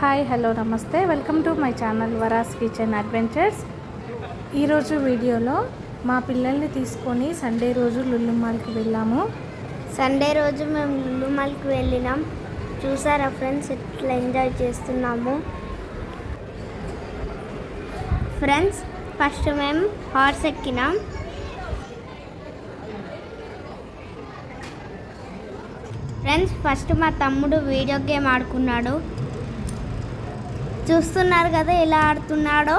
Hi hello నమస్తే. Welcome to my channel Vara's kitchen adventures. ఈరోజు వీడియోలో మా పిల్లల్ని తీసుకొని సండే రోజు లుల్లుమాల్కి వెళ్ళాము. సండే రోజు మేము లుల్లుమాల్కి వెళ్ళినాం. చూసారా ఫ్రెండ్స్ ఎట్లా ఎంజాయ్ చేస్తున్నాము. ఫ్రెండ్స్ ఫస్ట్ మేము హార్స్ ఎక్కినాం. ఫ్రెండ్స్ ఫస్ట్ మా తమ్ముడు వీడియో గేమ్ ఆడుకున్నాడు. చూస్తున్నారు కదా ఎలా ఆడుతున్నాడో.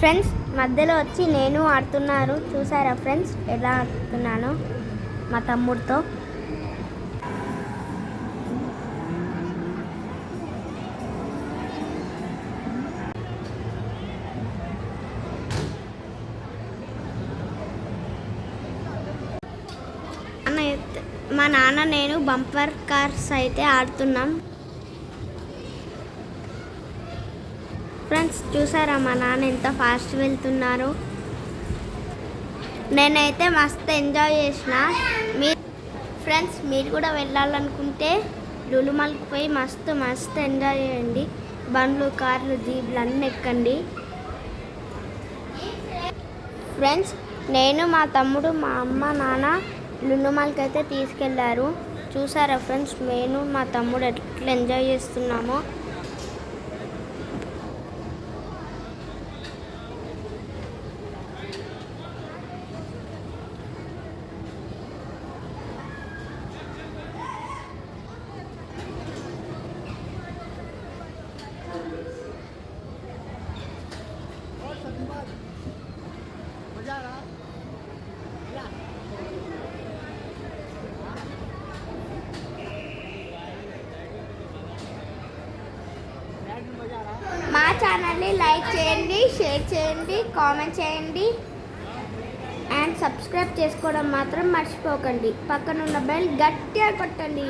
ఫ్రెండ్స్ మధ్యలో వచ్చి నేను ఆడుతున్నారు. చూసారా ఫ్రెండ్స్ ఎలా ఆడుతున్నాను మా తమ్ముడితో. మా నాన్న నేను బంపర్ కార్స్ అయితే ఆడుతున్నాం. ఫ్రెండ్స్ చూసారా మా నాన్న ఎంత ఫాస్ట్ వెళ్తున్నారు? నేనైతే మస్తు ఎంజాయ్ చేసిన. మీ ఫ్రెండ్స్ మీరు కూడా వెళ్ళాలనుకుంటే లులుమల్కి పోయి మస్తు మస్తు ఎంజాయ్ చేయండి. బండ్లు కార్లు జీప్లు అన్నీ ఎక్కండి. ఫ్రెండ్స్ నేను మా తమ్ముడు మా అమ్మ నాన్న లులుమల్కి అయితే తీసుకెళ్ళారు. చూసారా ఫ్రెండ్స్ నేను మా తమ్ముడు ఎట్లా ఎంజాయ్ చేస్తున్నామో మా ఛానల్ని లైక్ చేయండి షేర్ చేయండి కామెంట్ చేయండి. అండ్ సబ్స్క్రైబ్ చేసుకోవడం మాత్రం మర్చిపోకండి. పక్కనున్న బెల్ గట్టిగా కొట్టండి.